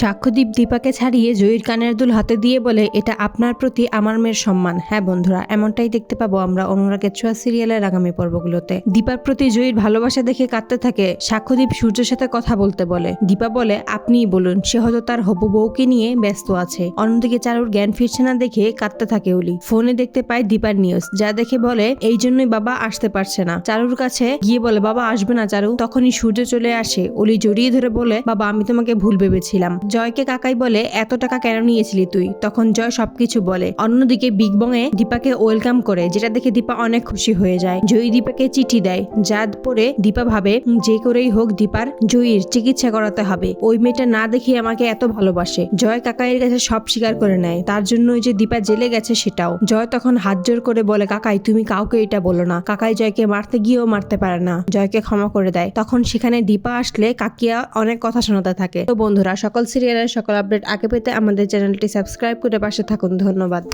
সাক্ষ্যদীপ দীপাকে ছাড়িয়ে জয়ীর কানের দুল হাতে দিয়ে বলে, এটা আপনার প্রতি আমার মেয়ের সম্মান। হ্যাঁ বন্ধুরা, এমনটাই দেখতে পাবো আমরা অনুরাগের ছোঁয়া সিরিয়ালের আগামী পর্বগুলোতে। দীপার প্রতি জয়ীর ভালোবাসা দেখে কাঁদতে থাকে, সাক্ষ্যদীপ সূর্যের সাথে কথা বলতে বলে। দীপা বলে, আপনিই বলুন, সে হয়তো তার হবু বউকে নিয়ে ব্যস্ত আছে। অন্যদিকে চারুর জ্ঞান ফিরছে না দেখে কাঁদতে থাকে অলি ফোনে দেখতে পায় দীপার নিউজ যা দেখে বলে, এই জন্যই বাবা আসতে পারছে না। চারুর কাছে গিয়ে বলে, বাবা আসবে না চারু। তখনই সূর্য চলে আসে। অলি জড়িয়ে ধরে বলে, বাবা, আমি তোমাকে ভুল ভেবেছিলাম। জয়কে কাকাই বলে, এত টাকা কেন নিয়েছিলি তুই? তখন জয় সবকিছু বলে। অন্যদিকে বিগ বং এ দীপাকে ওয়েলকাম করে, যেটা দেখে দীপা অনেক খুশি হয়ে যায়। জয়ী দীপাকে চিঠি দেয়। যা পরে দীপা ভাবে, যে করেই হোক দীপার জয়ীর চিকিৎসা করাতে হবে। ওই মেয়েটা না দেখে আমাকে এত ভালোবাসে। জয় কাকাইয়ের কাছে সব স্বীকার করে নেয়। তার জন্যই যে দীপা জেলে গেছে সেটাও। জয় তখন হাত জোর করে বলে, কাকাই, তুমি কাউকে এটা বলো না। কাকাই জয়কে মারতে গিয়েও মারতে পারে না। জয়কে ক্ষমা করে দেয়। তখন সেখানে দীপা আসলে কাকিয়া অনেক কথা শোনাতে থাকে। তো বন্ধুরা, সকল সিরিয়ালের সকল আপডেট আগে পেতে আমাদের চ্যানেলটি সাবস্ক্রাইব করে পাশে থাকুন। ধন্যবাদ।